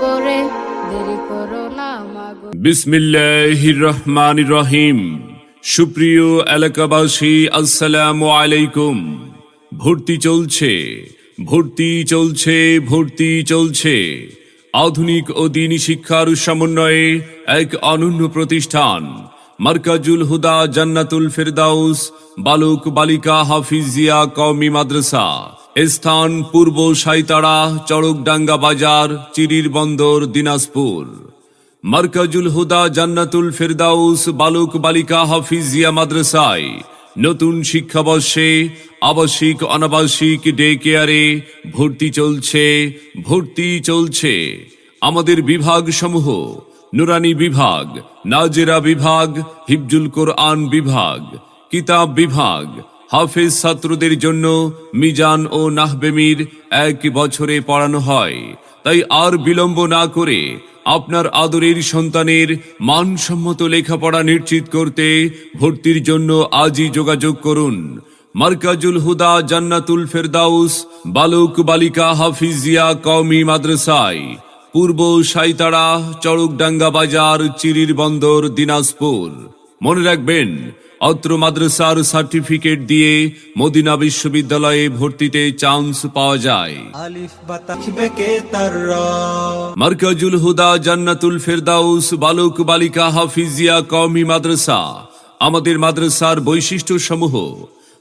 কবরে দেরি রহিম সুপ্রিয় এলাকাবাসী, আসসালামু আলাইকুম। ভর্তি চলছে ভর্তি চলছে ভর্তি চলছে। আধুনিক ও দিনী শিক্ষার সমন্বয়ে এক অনন্য প্রতিষ্ঠান, মার্কাজুল হুদা জান্নাতুল ফেরদাউস, বালক বালিকা হাফিজিয়া কওমি মাদ্রাসা। স্থান পূর্ব সাইতাড়া চড়কডাঙ্গা বাজার, চিরির বন্দর, দিনাজপুর। মার্কাজুল হুদা, জান্নাতুল ফেরদাউস, বালক বালিকা হাফিজিয়া মাদ্রাসায় নতুন শিক্ষাবর্ষে আবাসিক অনাবাসিক ডে কেয়ারে ভর্তি চলছে ভর্তি চলছে। আমাদের বিভাগ সমূহ নুরানি বিভাগ, নাজেরা বিভাগ হিবজুল কোরআন বিভাগ, কিতাব বিভাগ হাফেজ ছাত্রদের জন্য মিজান ও নাহবেমির এক বছরে পড়ানো হয়। তাই আর বিলম্ব না করে আপনার আদরের সন্তানের মানসম্মত লেখাপড়া নিশ্চিত করতে ভর্তির জন্য আজই যোগাযোগ করুন। মার্কাজুল হুদা, জান্নাতুল ফেরদাউস, বালক বালিকা হাফিজিয়া কওমি মাদ্রাসায়। পূর্ব সাইতাড়া চড়কডাঙ্গা বাজার, চিরির বন্দর, দিনাজপুর। মনে রাখবেন অত্র মাদ্রাসার সার্টিফিকেট দিয়ে মদিনা বিশ্ববিদ্যালয়ে ভর্তিতে চান্স পাওয়া যায়। মার্কাজুল হুদা জান্নাতুল ফেরদাউস বালক বালিকা হাফিজিয়া কওমি মাদ্রাসা আমাদের মাদ্রাসার বৈশিষ্ট্য সমূহ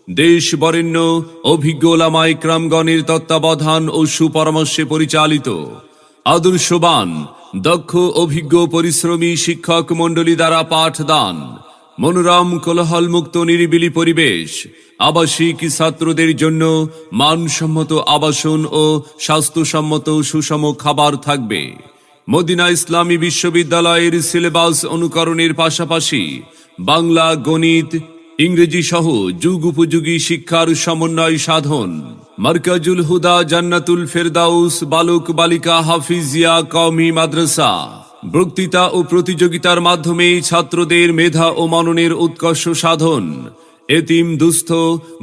দেশ বরেণ্য অভিজ্ঞ ওলামাই ক্রামগণের তত্ত্বাবধান ও সুপরামর্শে পরিচালিত। আদর্শবান দক্ষ অভিজ্ঞ পরিশ্রমী শিক্ষক মণ্ডলী দ্বারা পাঠদান। মনোরম কোলাহলমুক্ত নিরিবিলি পরিবেশ, আবাসিক ছাত্রদের জন্য মানসম্মত আবাসন ও স্বাস্থ্যসম্মত সুষম খাবার থাকবে। মদিনা ইসলামী বিশ্ববিদ্যালয়ের সিলেবাস অনুকরণের পাশাপাশি বাংলা, গণিত, ইংরেজি সহ যুগ উপযোগী শিক্ষার সমন্বয় সাধন। মার্কাজুল হুদা জান্নাতুল ফেরদাউস বালক বালিকা হাফিজিয়া কওমি মাদ্রাসা। বক্তৃতা ও প্রতিযোগিতার মাধ্যমে ছাত্রদের মেধা ও মননের উৎকর্ষ সাধন। এতিম, দুস্থ,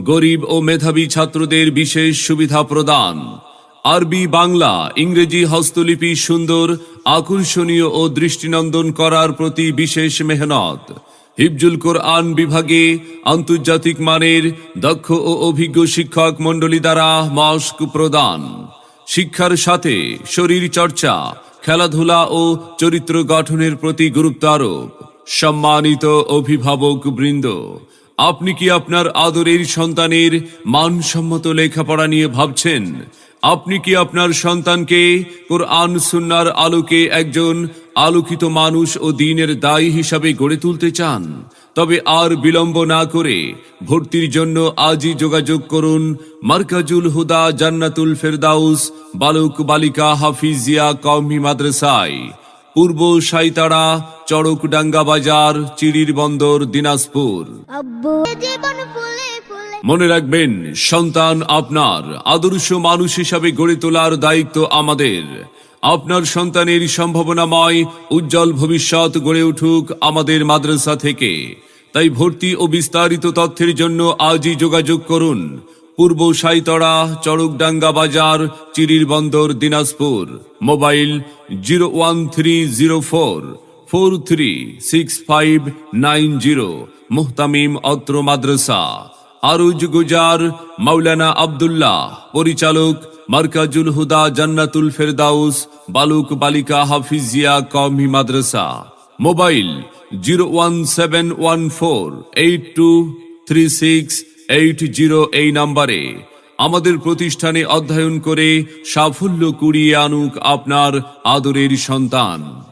গরিব ও মেধাবী ছাত্রদের বিশেষ সুবিধা প্রদান। আরবি, বাংলা, ইংরেজি হস্তলিপি সুন্দর, আকর্ষণীয় ও দৃষ্টিনন্দন করার প্রতি বিশেষ মেহনত। হিফজুল কোরআন বিভাগে আন্তর্জাতিক মানের দক্ষ ও অভিজ্ঞ শিক্ষক মণ্ডলী দ্বারা মস্ক প্রদান। শিক্ষার সাথে শরীর চর্চা খেলাধুলা ও চরিত্র গঠনের প্রতি গুরুত্ব আরোপ। সম্মানিত অভিভাবক বৃন্দ, আপনি কি আপনার আদরের সন্তানের মানসম্মত লেখাপড়া নিয়ে ভাবছেন? আপনি কি আপনার সন্তানকে কোরআন সুন্নার আলোকে একজন আলোকিত মানুষ ও দিনের দায়ী হিসাবে গড়ে তুলতে চান তবে আর বিলম্ব না করে ভর্তির জন্য আজই যোগাযোগ করুন মার্কাজুল হুদা জান্নাতুল ফেরদাউস বালক বালিকা হাফিজিয়া কওমি মাদ্রাসায় পূর্ব সাইতাড়া চড়কডাঙ্গা বাজার চিড়ির বন্দর দিনাজপুর। মনে রাখবেন সন্তান আপনার আদর্শ মানুষ হিসাবে গড়ে তোলার দায়িত্ব আমাদের। আপনার সন্তানের সম্ভাবনাময়, উজ্জ্বল ভবিষ্যৎ গড়ে উঠুক আমাদের মাদ্রাসা থেকে। তাই ভর্তি ও বিস্তারিত তথ্যের জন্য আজই যোগাযোগ করুন। পূর্ব সাইতড়া, চড়কডাঙ্গা বাজার, Chirir Bandar, Dinajpur. Mobile zero one three zero four four three six five nine zero. মুহতামিম অত্র মাদ্রাসা। আরুজ গুজার মাওলানা আব্দুল্লাহ, পরিচালক মার্কাজুল হুদা জান্নাতুল ফেরদাউস, বালুক বালিকা হাফিজিয়া কওমি মাদ্রাসা। Mobile zero one seven one four eight two three six eight zero এই নাম্বারে। আমাদের প্রতিষ্ঠানে অধ্যয়ন করে সাফল্য কুড়িয়ে আনুক আপনার আদরের সন্তান।